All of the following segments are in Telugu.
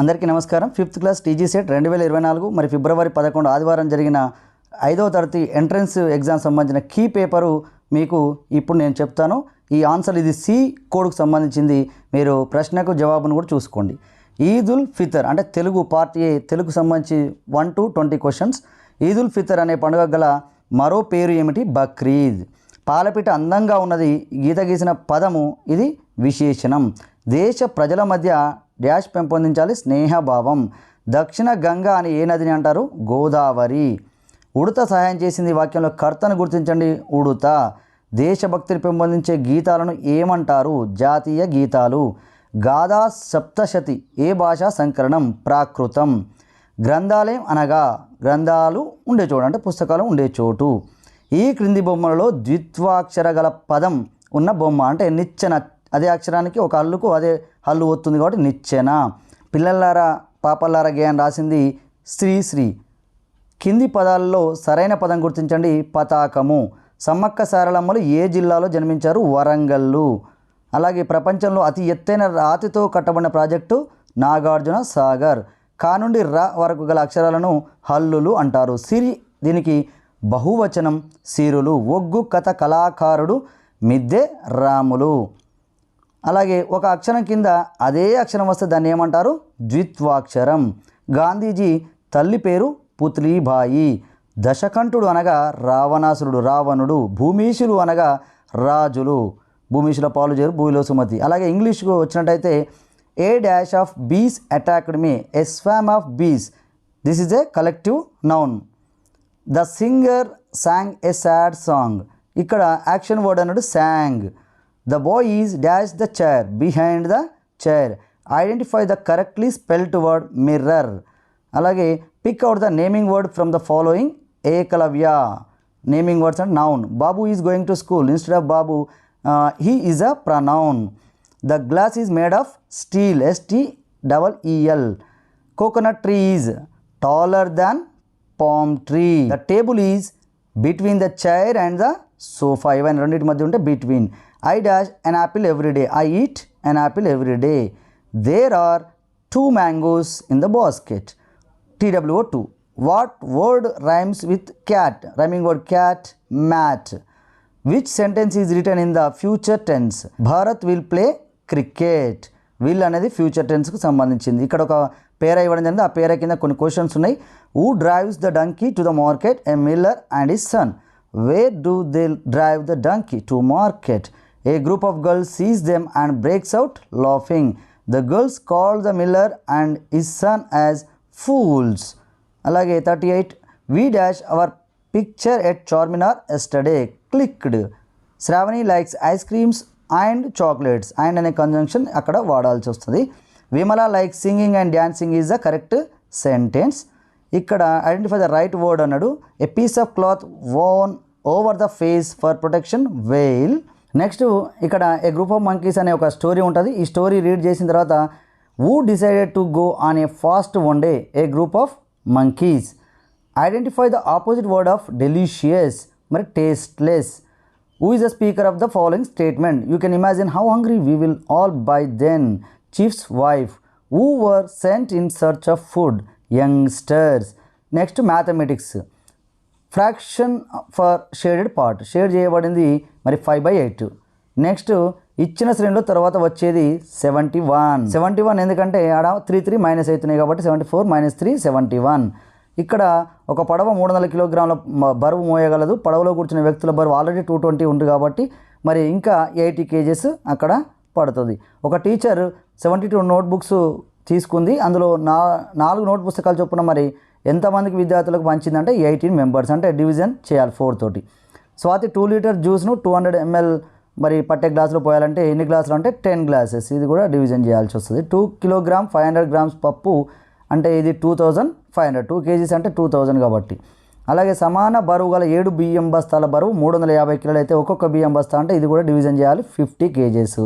అందరికీ నమస్కారం. ఫిఫ్త్ క్లాస్ టీజీ సెట్ రెండు వేల ఇరవై నాలుగు మరి ఫిబ్రవరి పదకొండు ఆదివారం జరిగిన ఐదవ తరగతి ఎంట్రన్స్ ఎగ్జామ్ సంబంధించిన కీ పేపరు మీకు ఇప్పుడు నేను చెప్తాను. ఈ ఆన్సర్ ఇది సి కోడ్కు సంబంధించింది. మీరు ప్రశ్నకు జవాబును కూడా చూసుకోండి. ఈద్ ఉల్ ఫితర్ అంటే తెలుగు పార్ట్ ఏ తెలుగు సంబంధించి one to twenty questions. Eid ul Fitr అనే పండుగ గల మరో పేరు ఏమిటి? బక్రీద్. పాలపిట అందంగా ఉన్నది గీత గీసిన పదము ఇది విశేషణం. దేశ ప్రజల మధ్య డ్యాష్ పెంపొందించాలి స్నేహభావం. దక్షిణ గంగా అని ఏ నదిని అంటారు? గోదావరి. ఉడత సహాయం చేసింది వాక్యంలో కర్తను గుర్తించండి. ఉడుత. దేశభక్తిని పెంపొందించే గీతాలను ఏమంటారు? జాతీయ గీతాలు. గాథా సప్తశతి. ఏ భాషా సంకరణం? ప్రాకృతం. గ్రంథాలయం అనగా గ్రంథాలు ఉండే చోటు అంటే పుస్తకాలు ఉండే చోటు. ఈ క్రింది బొమ్మలలో ద్విత్వాక్షర గల పదం ఉన్న బొమ్మ అంటే నిచ్చెన అదే అక్షరానికి ఒక హల్లుకు అదే హల్లు వస్తుంది కాబట్టి నిచ్చెన. పిల్లలారా పాపల్లారా గేయం రాసింది శ్రీ శ్రీ. కింది పదాలలో సరైన పదం గుర్తించండి పతాకము. సమ్మక్క సారలమ్మలు ఏ జిల్లాలో జన్మించారు? వరంగల్లు. అలాగే ప్రపంచంలో అతి ఎత్తైన రాతితో కట్టబడిన ప్రాజెక్టు నాగార్జున సాగర్. కా నుండి ర వరకు గల అక్షరాలను హల్లులు అంటారు. సిరి దీనికి బహువచనం సిరులు. ఒగ్గు కథ కళాకారుడు మిద్దె రాములు. అలాగే ఒక అక్షరం కింద అదే అక్షరం వస్తే దాన్ని ఏమంటారు? ద్విత్వాక్షరం. గాంధీజీ తల్లి పేరు పుత్లీబాయి. దశకంఠుడు అనగా రావణాసురుడు రావణుడు భూమీషులు అనగా రాజులు. భూమీషుల పాలు చేరు భూమిలో సుమతి. అలాగే ఇంగ్లీష్కు వచ్చినట్టయితే a dash of bees attacked me a of bees this is a collective noun the singer sang a sad song ఇక్కడ యాక్షన్ వర్డ్ అన్నాడు sang the boy is dash the chair behind the chair identify the correctly spelt word mirror అలాగే pick out the naming word from the following Ekalavya naming words and noun Babu is going to school instead of Babu he is a pronoun the glass is made of steel S T double E L coconut tree is taller than palm tree the table is between the chair and the sofa ఇవన్నీ రెండింటి మధ్య ఉంటే between I dash an apple every day I eat an apple every day there are two mangoes in the basket TWO. 2. What word rhymes with cat? Rhyming word cat, mat. Which sentence is written in the future tense? Bharat will play cricket will అనేది ఫ్యూచర్ టెన్స్కు సంబంధించింది. ఇక్కడ ఒక పేర ఇవ్వడం జరిగింది. ఆ పేర కింద కొన్ని క్వశ్చన్స్ ఉన్నాయి. Who drives the donkey to the market a miller and his son where do they drive the donkey to market a group of girls sees them and breaks out laughing the girls call the miller and his son as fools అలాగే thirty eight we dash our picture at Charminar yesterday clicked Sravani likes ice creams and chocolates and అనే కంజంక్షన్ అక్కడ వాడాల్సి వస్తుంది. Vimala like singing and dancing is the correct sentence ఇక్కడ ఐడెంటిఫై ద రైట్ వర్డ్ అన్నాడు. A piece of cloth worn over the face for protection veil next ఇక్కడ ఏ గ్రూప్ ఆఫ్ మంకీస్ అనే ఒక స్టోరీ ఉంటుంది. ఈ స్టోరీ రీడ్ చేసిన తర్వాత who decided to go on a fast one day a group of monkeys identify the opposite word of delicious మరి tasteless who is the speaker of the following statement you can imagine how hungry we will all by then chief's wife who were sent in search of food youngsters next mathematics fraction for shaded part. Shade చేయబడింది మరి ఫైవ్ బై ఎయిట్. నెక్స్ట్ ఇచ్చిన శ్రేణిలో తర్వాత వచ్చేది సెవెంటీ వన్. సెవెంటీ వన్ ఎందుకంటే ఆడ త్రీ త్రీ మైనస్ అవుతున్నాయి కాబట్టి seventy four minus three seventy one. ఇక్కడ ఒక పడవ మూడు వందల కిలోగ్రాముల బరువు మోయగలదు. పడవలో కూర్చున్న వ్యక్తుల బరువు ఆల్రెడీ టూ ట్వంటీ ఉంది కాబట్టి మరి ఇంకా ఎయిటీ కేజెస్ అక్కడ పడుతుంది. ఒక teacher seventy two notebooks తీసుకుంది. అందులో నా నాలుగు నోట్ పుస్తకాలు చొప్పున మరి ఎంతమందికి విద్యార్థులకు పంచిందంటే ఎయిటీన్ మెంబర్స్ అంటే డివిజన్ చేయాలి ఫోర్ తోటి. స్వాతి టూ లీటర్ జ్యూస్ను టూ హండ్రెడ్ ఎంఎల్ మరి పట్టే గ్లాసులో పోయాలంటే ఎన్ని గ్లాసులు అంటే టెన్ గ్లాసెస్. ఇది కూడా డివిజన్ చేయాల్సి వస్తుంది. Two kilogram five hundred grams పప్పు అంటే ఇది two thousand five hundred. Two KGs అంటే టూ థౌజండ్ కాబట్టి. అలాగే సమాన బరువు గల ఏడు బియ్యం బస్తాల బరువు మూడు వందల యాభై కిలోలు అయితే ఒక్కొక్క బియ్యం బస్తా అంటే ఇది కూడా డివిజన్ చేయాలి ఫిఫ్టీ కేజీస్.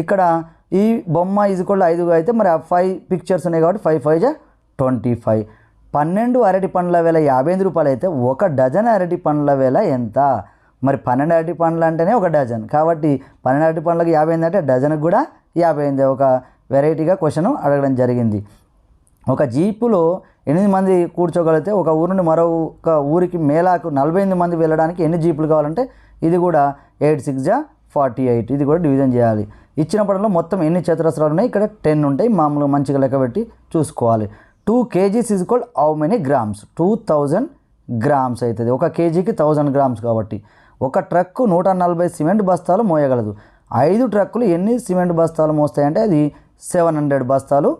ఇక్కడ ఈ బొమ్మ ఇది కూడా ఐదుగా అయితే మరి ఆ ఫైవ్ పిక్చర్స్ ఉన్నాయి కాబట్టి ఫైవ్ ఫైవ్ జా ట్వంటీ ఫైవ్ పన్నెండు అరటి పండ్ల వేల యాభై ఎనిమిది రూపాయలు అయితే ఒక డజన్ అరటి పండ్ల వేల ఎంత? మరి పన్నెండు అరటి పండ్లు అంటేనే ఒక డజన్. కాబట్టి పన్నెండు అరటి పండ్లకు యాభై ఎనిమిది అంటే డజన్కి కూడా యాభై ఎనిమిది. ఒక వెరైటీగా క్వశ్చన్ అడగడం జరిగింది. ఒక జీపులో ఎనిమిది మంది కూర్చోగలిగితే ఒక ఊరు నుండి మరొక ఊరికి మేళాకు నలభై ఎనిమిది మంది వెళ్ళడానికి ఎన్ని జీపులు కావాలంటే ఇది కూడా ఎయిట్ సిక్స్ జా ఫార్టీ ఎయిట్. ఇది కూడా డివిజన్ చేయాలి. ఇచ్చిన పడంలో మొత్తం ఎన్ని చతురస్రాలు ఉన్నాయి? ఇక్కడ టెన్ ఉంటాయి. మామూలుగా మంచిగా లెక్క పెట్టి చూసుకోవాలి. Two KGs is equal how many grams? Two thousand grams అవుతుంది ఒక కేజీకి థౌజండ్ గ్రామ్స్ కాబట్టి. ఒక ట్రక్కు నూట నలభై సిమెంట్ బస్తాలు మోయగలదు. ఐదు ట్రక్కులు ఎన్ని సిమెంట్ బస్తాలు మోస్తాయంటే అది సెవెన్ హండ్రెడ్ బస్తాలు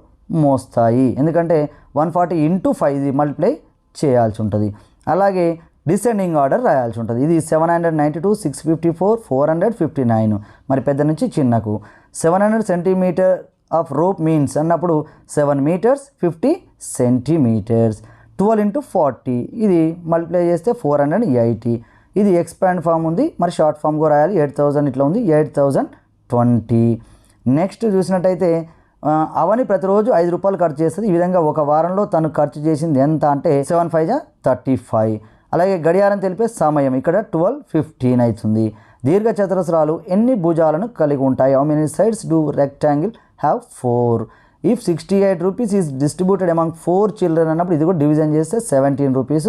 మోస్తాయి. ఎందుకంటే one forty into five multiply చేయాల్సి ఉంటుంది. అలాగే డిసెండింగ్ ఆర్డర్ రాయాల్సి ఉంటుంది. ఇది seven hundred ninety two six fifty four four hundred fifty nine. మరి పెద్ద నుంచి చిన్నకు. Seven hundred centimetre of rope means అన్నప్పుడు seven metres fifty centimetres. Twelve into forty ఇది మల్టిప్లై చేస్తే ఫోర్ హండ్రెడ్ ఎయిటీ. ఇది ఎక్స్పాండ్ ఫామ్ ఉంది మరి షార్ట్ ఫామ్ కూడా రాయాలి ఎయిట్ థౌజండ్ ఇట్లా ఉంది ఎయిట్ థౌజండ్ ట్వంటీ. నెక్స్ట్ చూసినట్టయితే అవని ప్రతిరోజు ఐదు రూపాయలు ఖర్చు చేస్తుంది. ఈ విధంగా ఒక వారంలో తను ఖర్చు చేసింది ఎంత అంటే సెవెన్ ఫైవ్ జా థర్టీ ఫైవ్. అలాగే గడియారం తెలిపే సమయం ఇక్కడ ట్వెల్వ్ ఫిఫ్టీన్ అవుతుంది. దీర్ఘ చతురస్రాలు ఎన్ని భుజాలను కలిగి ఉంటాయి? How many sides do rectangle have four if sixty eight rupees is distributed among four children అన్నప్పుడు ఇది కూడా డివిజన్ చేస్తే సెవెంటీన్ రూపీస్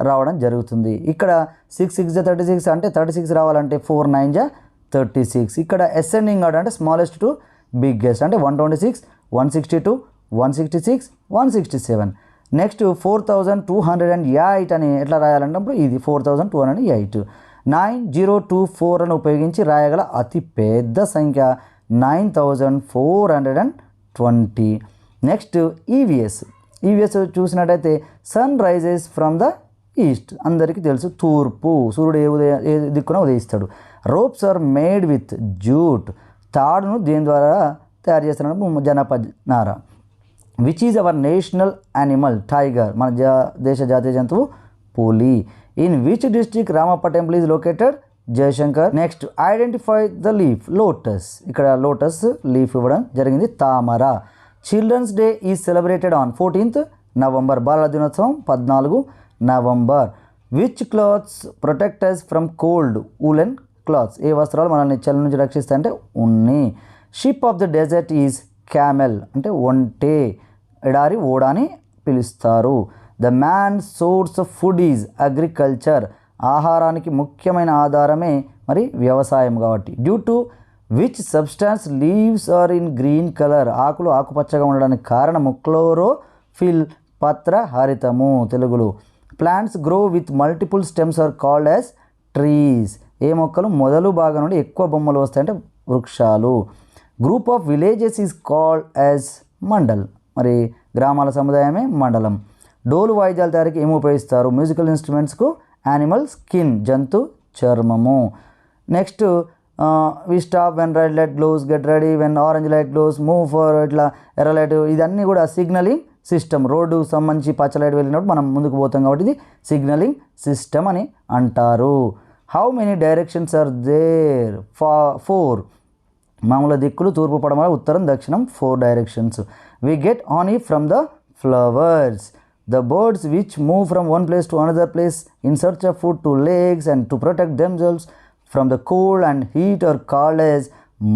రావడం జరుగుతుంది. ఇక్కడ సిక్స్ సిక్స్ జా థర్టీ సిక్స్ అంటే థర్టీ సిక్స్ రావాలంటే ఫోర్ నైన్ జా థర్టీ సిక్స్ ఇక్కడ ఎస్సెండింగ్ ఆర్డర్ అంటే స్మాలెస్ట్ టు బిగ్గెస్ట్ అంటే one twenty six one sixty two one sixty six one sixty seven next four thousand two hundred and eight అని ఎట్లా రాయాలంటప్పుడు ఇది four thousand two hundred eight nine zero two four అని ఉపయోగించి రాయగల అతి పెద్ద సంఖ్య nine thousand four hundred and twenty. Next EVS EVS చూసినట్టయితే sun rises from the east అందరికీ తెలుసు తూర్పు. సూర్యుడు ఏ ఉదయ ఏ దిక్కున ఉదయిస్తాడు. Ropes are made with jute తాడును దేని ద్వారా తయారు చేస్తున్నారు? జనపద నార which is our national animal tiger మన జా దేశ జాతీయ జంతువు పులి. In which district Ramappa temple is located Jayashankar. Next identify the leaf lotus ఇక్కడ లోటస్ లీఫ్ ఇవ్వడం జరిగింది. తామర. Children's day is celebrated on fourteenth November బాలల దినోత్సవం పద్నాలుగు November which clothes protectors from cold woollen clothes ఏ వస్త్రాలు మనల్ని చలి నుంచి రక్షిస్తాయంటే ఉన్ని. Ship of the desert is camel అంటే ఒంటే. ఎడారి ఓడా అని పిలుస్తారు. The main source of food is agriculture ఆహారానికి ముఖ్యమైన ఆధారమే మరి వ్యవసాయం కాబట్టి. Due to which substance leaves are in green colour ఆకులు ఆకుపచ్చగా ఉండడానికి కారణం క్లోరోఫిల్ పత్ర హరితము తెలుగులో. Plants grow with multiple stems are called as trees ఏ మొక్కలు మొదలు భాగం నుండి ఎక్కువ బొమ్మలు వస్తాయంటే వృక్షాలు. Group of villages is called as mandal మరి గ్రామాల సముదాయమే మండలం. డోలు వాయిద్యాల తయారీకి ఏమి ఉపయోగిస్తారు? మ్యూజికల్ ఇన్స్ట్రుమెంట్స్కు యానిమల్ స్కిన్ జంతు చర్మము. Next we stop when red light glows get ready when orange light glows move for ఇట్లా ఎర్ర లైట్ ఇదన్నీ కూడా సిగ్నలింగ్ సిస్టమ్ రోడ్డు సంబంధించి పచ్చ లైట్ వెళ్ళినప్పుడు మనం ముందుకు పోతాం కాబట్టి ఇది సిగ్నలింగ్ సిస్టమ్ అని అంటారు. How many directions are there ఫా ఫోర్ మామూలు దిక్కులు తూర్పు పడమర ఉత్తరం దక్షిణం four directions we get honey from the flowers the birds which move from one place to another place in search of food to lakes and to protect themselves from the cold and heat are called as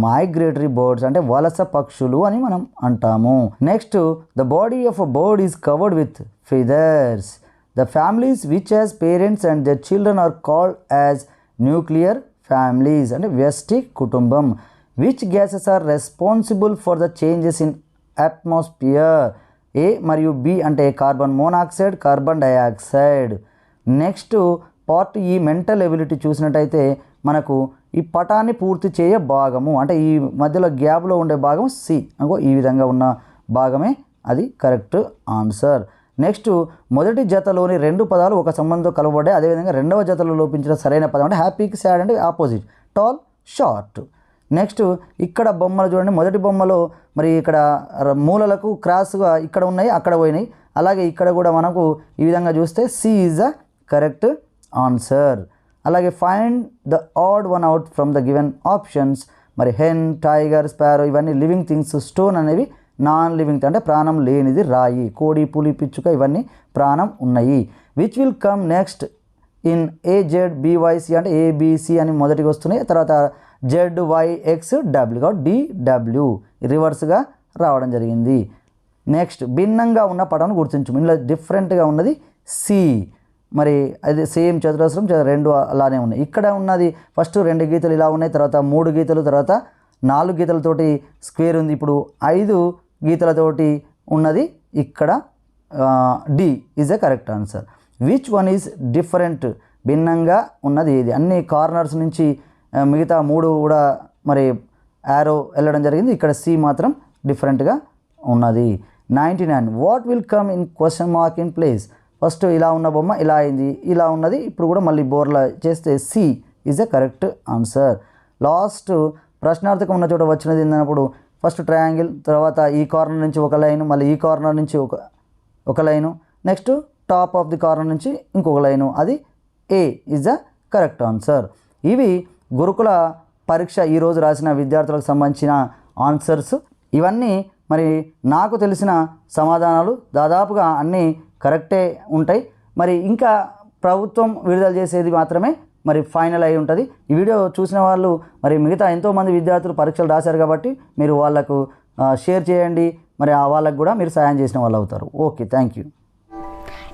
migratory birds అంటే వలస పక్షులు అని మనం అంటాము. Next the body of a bird is covered with feathers the families which has parents and the children are called as nuclear families అంటే వ్యష్టి కుటుంబం. Which gases are responsible for the changes in atmosphere A మరియు బి అంటే carbon monoxide carbon dioxide. Next part E mental ability చూసినట్టయితే మనకు ఈ పటాన్ని పూర్తి చేయ భాగము అంటే ఈ మధ్యలో గ్యాప్లో ఉండే భాగం సి. అనుకో ఈ విధంగా ఉన్న భాగమే అది కరెక్ట్ ఆన్సర్. నెక్స్ట్ మొదటి జతలోని రెండు పదాలు ఒక సంబంధంతో కలవబడ్డాయి. అదేవిధంగా రెండవ జతలో లోపించిన సరైన పదం అంటే హ్యాపీకి సాడ్ అంటే ఆపోజిట్. Tall short. నెక్స్ట్ ఇక్కడ బొమ్మలు చూడండి. మొదటి బొమ్మలో మరి ఇక్కడ మూలలకు క్రాస్గా ఇక్కడ ఉన్నాయి అక్కడ పోయినాయి. అలాగే ఇక్కడ కూడా మనకు ఈ విధంగా చూస్తే C is the correct answer అలాగే find the odd one out from the given options మరి హెన్ టైగర్ స్పారో ఇవన్నీ లివింగ్ థింగ్స్ స్టోన్ అనేవి నాన్ లివింగ్ అంటే ప్రాణం లేనిది రాయి కోడి పులి పిచ్చుక ఇవన్నీ ప్రాణం ఉన్నాయి. Which will come next in A Z B Y C B Y C అంటే ఏబిసి అని మొదటికి వస్తున్నాయి. తర్వాత జెడ్ వై ఎక్స్ డబ్ల్యూ కాబట్టి డిడబ్ల్యూ రివర్స్గా రావడం జరిగింది. నెక్స్ట్ భిన్నంగా ఉన్న పటం గుర్తించు ఇందులో డిఫరెంట్గా ఉన్నది సి మరి అది సేమ్ చతురస్రం రెండు అలానే ఉన్నాయి. ఇక్కడ ఉన్నది ఫస్ట్ రెండు గీతలు ఇలా ఉన్నాయి తర్వాత మూడు గీతలు తర్వాత నాలుగు గీతలతోటి స్క్వేర్ ఉంది. ఇప్పుడు ఐదు గీతలతోటి ఉన్నది ఇక్కడ D is a correct answer which one is different భిన్నంగా ఉన్నది ఇది అన్ని కార్నర్స్ నుంచి మిగతా మూడు కూడా మరి యారో వెళ్ళడం జరిగింది. ఇక్కడ సి మాత్రం డిఫరెంట్గా ఉన్నది. Ninety nine what will come in question mark in place first ఇలా ఉన్న బొమ్మ ఇలా అయింది ఇలా ఉన్నది. ఇప్పుడు కూడా మళ్ళీ బోర్లా చేస్తే C is a correct answer last ప్రశ్నార్థకం ఉన్న చోట వచ్చినది ఏంటన్నప్పుడు ఫస్ట్ ట్రయాంగిల్ తర్వాత ఈ కార్నర్ నుంచి ఒక లైన్ మళ్ళీ ఈ కార్నర్ నుంచి ఒక ఒక line next top of the corner నుంచి ఇంకొక లైను అది A is the correct answer ఇవి గురుకుల పరీక్ష ఈరోజు రాసిన విద్యార్థులకు సంబంధించిన ఆన్సర్స్. ఇవన్నీ మరి నాకు తెలిసిన సమాధానాలు దాదాపుగా అన్నీ కరెక్టే ఉంటాయి. మరి ఇంకా ప్రభుత్వం విడుదల చేసేది మాత్రమే మరి ఫైనల్ అయి ఉంటుంది. ఈ వీడియో చూసిన వాళ్ళు మరి మిగతా ఎంతోమంది విద్యార్థులు పరీక్షలు రాశారు కాబట్టి మీరు వాళ్ళకు షేర్ చేయండి. మరి ఆ వాళ్ళకు కూడా మీరు సాయం చేసిన వాళ్ళు అవుతారు. Okay thank you.